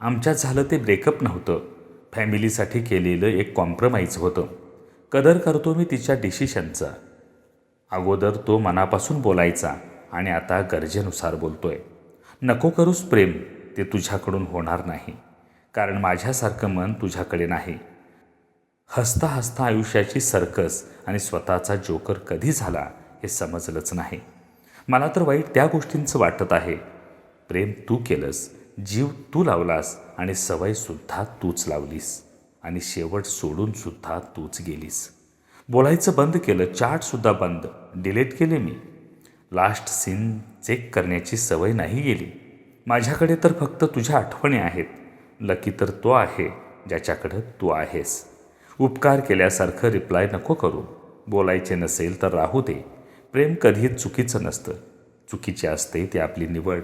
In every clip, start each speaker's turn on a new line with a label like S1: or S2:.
S1: आमच्यात झालं ते ब्रेकअप नव्हतं. फॅमिलीसाठी केलेलं एक कॉम्प्रमाइज होतं. कदर करतो मी तिच्या डिसिशनचा अगोदर तो मनापासून बोलायचा आणि आता गरजेनुसार बोलतोय. नको करूस प्रेम ते तुझ्याकडून होणार नाही. कारण माझ्यासारखं मन तुझ्याकडे नाही. हसता हसता आयुष्याची सर्कस आणि स्वतःचा जोकर कधी झाला हे समजलंच नाही. मला तर वाईट त्या गोष्टींचं वाटत आहे. प्रेम तू केलंस जीव तू लावलास आणि सवयसुद्धा तूच लावलीस. आणि शेवट सोडूनसुद्धा तूच गेलीस. बोलायचं बंद केलं चाटसुद्धा बंद. डिलीट केले मी. लास्ट सीन चेक करण्याची सवय नाही गेली. माझ्याकडे तर फक्त तुझ्या आठवणी आहेत. लकी तर तो आहे ज्याच्याकडं तू आहेस. उपकार केल्यासारखं रिप्लाय नको करू. बोलायचे नसेल तर राहू दे. प्रेम कधीच चुकीचं नसतं. चुकीचे असते ती आपली निवड.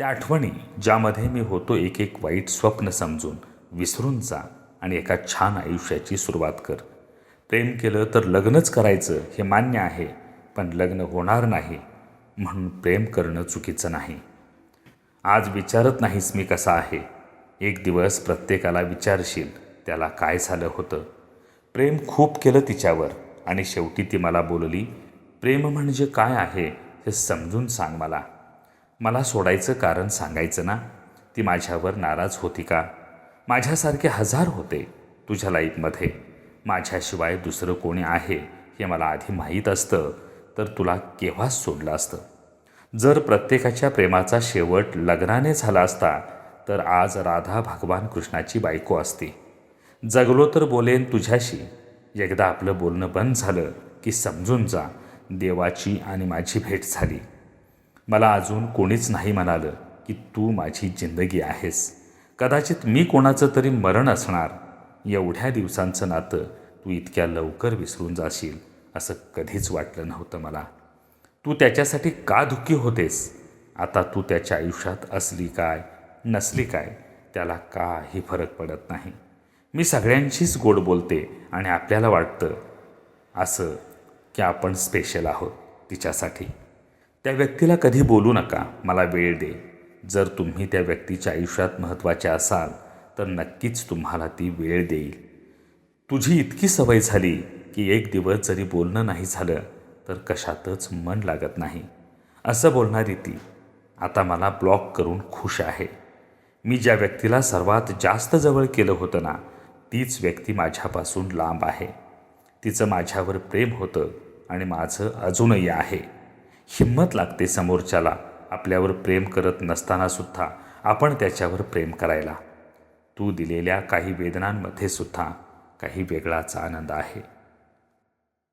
S1: त्या आठवणी ज्यामध्ये मी होतो एक एक वाईट स्वप्न समजून विसरून जा आणि एका छान आयुष्याची सुरुवात कर. प्रेम केलं तर लग्नच करायचं हे मान्य आहे पण लग्न होणार नाही म्हणून प्रेम करणं चुकीचं नाही. आज विचारत नाहीस मी कसा आहे. एक दिवस प्रत्येकाला विचारशील त्याला काय झालं होतं. प्रेम खूप केलं तिच्यावर आणि शेवटी ती मला बोलली प्रेम म्हणजे काय आहे हे समजून सांग मला. मला सोडायचं कारण सांगायचं ना? ती माझ्यावर नाराज होती का? माझ्यासारखे हजार होते तुझ्या लाईफमध्ये. माझ्याशिवाय दुसरं कोणी आहे हे मला आधी माहीत असतं तर तुला केव्हाच सोडलं असतं? जर प्रत्येकाच्या प्रेमाचा शेवट लग्नाने झाला असता तर आज राधा भगवान कृष्णाची बायको असती. जगलो तर बोलेन तुझ्याशी. एकदा आपलं बोलणं बंद झालं की समजून जा देवाची आणि माझी भेट झाली. मला अजून कोणीच नाही म्हणालं की तू माझी जिंदगी आहेस. कदाचित मी कोणाचं तरी मरण असणार. एवढ्या दिवसांचं नातं तू इतक्या लवकर विसरून जाशील असं कधीच वाटलं नव्हतं मला. तू त्याच्यासाठी का दुःखी होतेस? आता तू त्याच्या आयुष्यात असली काय नसली काय त्याला काही फरक पडत नाही. मी सगळ्यांशीच गोड बोलते आणि आपल्याला वाटतं असं की आपण स्पेशल आहोत तिच्यासाठी. त्या व्यक्तीला कधी बोलू नका. मला वेळ दे. जर तुम्ही त्या व्यक्तीच्या आयुष्यात महत्त्वाचे असाल तर नक्कीच तुम्हाला ती वेळ देईल. तुझी इतकी सवय झाली की एक दिवस जरी बोलणं नाही झालं तर कशातच मन लागत नाही. असं बोलणारी ती आता मला ब्लॉक करून खुश आहे. मी ज्या व्यक्तीला सर्वात जास्त जवळ केलं होतं ना तीच व्यक्ती माझ्यापासून लांब आहे. तिचं माझ्यावर प्रेम होतं आणि माझं अजूनही आहे. हिंमत लागते समोरच्याला. आपल्यावर प्रेम करत नसतानासुद्धा आपण त्याच्यावर प्रेम करायला. तू दिलेल्या काही वेदनांमध्ये सुद्धा काही वेगळाच आनंद आहे.